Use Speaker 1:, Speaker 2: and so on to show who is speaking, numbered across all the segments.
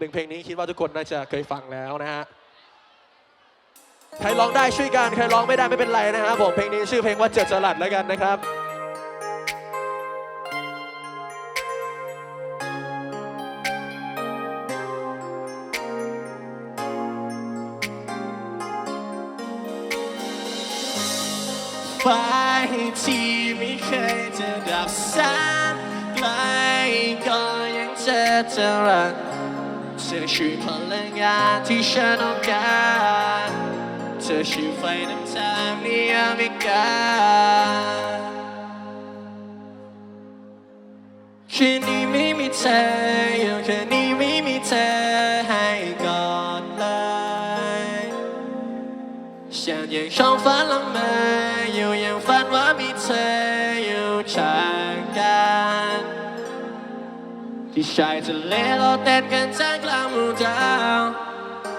Speaker 1: หนึ่งเพลงนี้คิดว่าทุกคนน่าจะเคยฟังแล้วนะฮะ ใครร้องได้ช่วยกัน ใครร้องไม่ได้ไม่เป็นไรนะครับผม เพลงนี้ชื่อเพลงว่าเจ็ดจรัสแล้วกันนะครับ
Speaker 2: ไฟที่ไม่เคยจะดับแสนไกลก็ยังเจอเจอรัก เธอคือพลังงานที่ฉันต้องการเธอคือไฟน้ำตาที่ยังไม่กล้าคืนนี้ไม่มีเธออยู่คืนนี้ไม่มีเธอให้กอดเลยฉันยังชอบฝันละเมออยู่ยังฝันว่ามีเธอ ที่ชายทะเลเราเต้นกันท่ามกลางมู่ดาว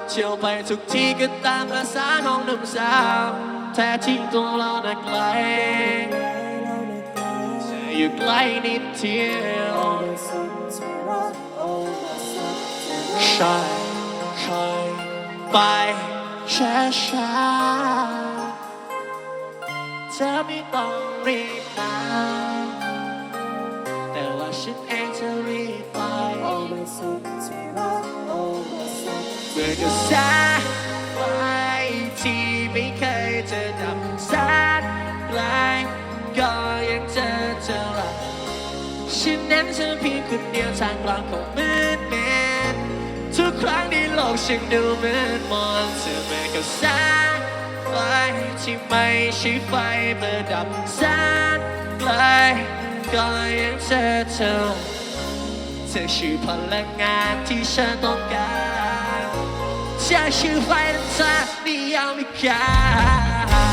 Speaker 2: เที่ยวไปทุกที่ก็ตามภาษาของหนุ่มสาวแท้ที่ตัวเราน่ะไกลเธอยู่ใกล้นิดเดียวใช่ใช่ไปช้าช้าเธอไม่ต้องรีบมาแต่ว่าฉันเองจะรี กระแสไฟที่ไม่เคยจะดับแสนไกลก็ยังเจอเธอรักฉันนั้นเธอเพียงคนเดียวทางกลางของมืดมิดทุกครั้งที่โลกฉันดูเหมือนมนเธอแม้กับแสงไฟที่ไม่ใช่ไฟประดับแสนไกลก็ยังเจอเธอเธอคือพลังงานที่ฉันต้องการ เธอคือไฟน้ำตาที่ยังไม่กล้า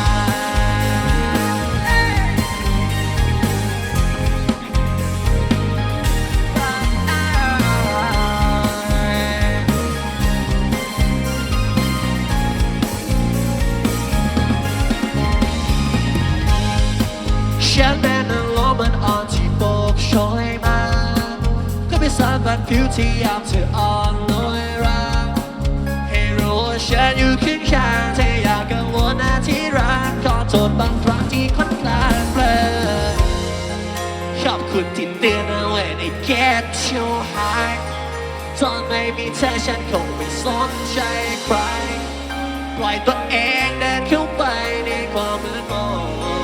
Speaker 2: ฉันแน่นลมมันอ่อนที่โบกโชยมา ก็ไปสานบันผิวที่ยามเธออ่อน กขอโทษบางครั้งที่ค่อนข้างเบลอชอบคุณที่เตือนเอาไว้ใน get your high ตอนไม่มีเธอฉันคงไม่สนใจใคร ปล่อยตัวเองเดินเข้าไปในความมืดม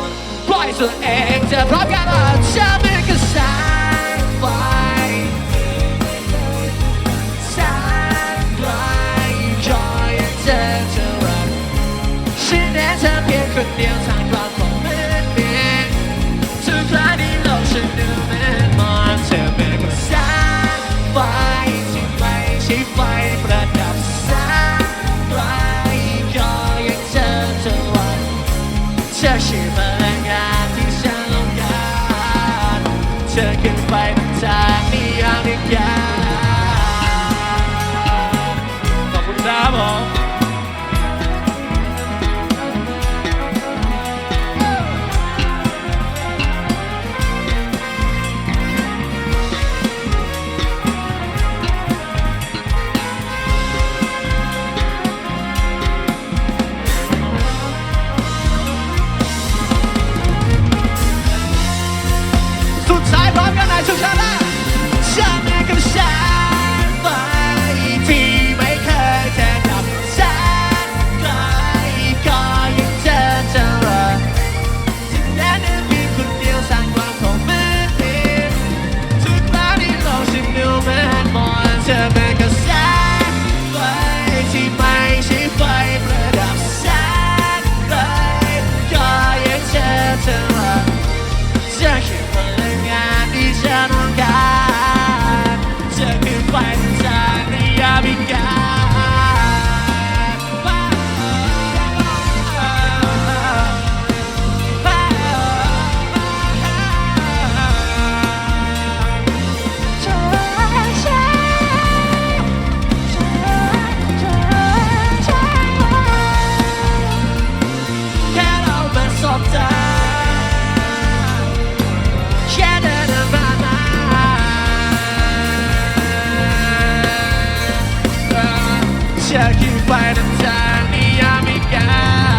Speaker 2: นปล่อยตัวเองจะพร้อมกันว่าจะ กันไปทางนี้ยางอีกยาว ให้กัน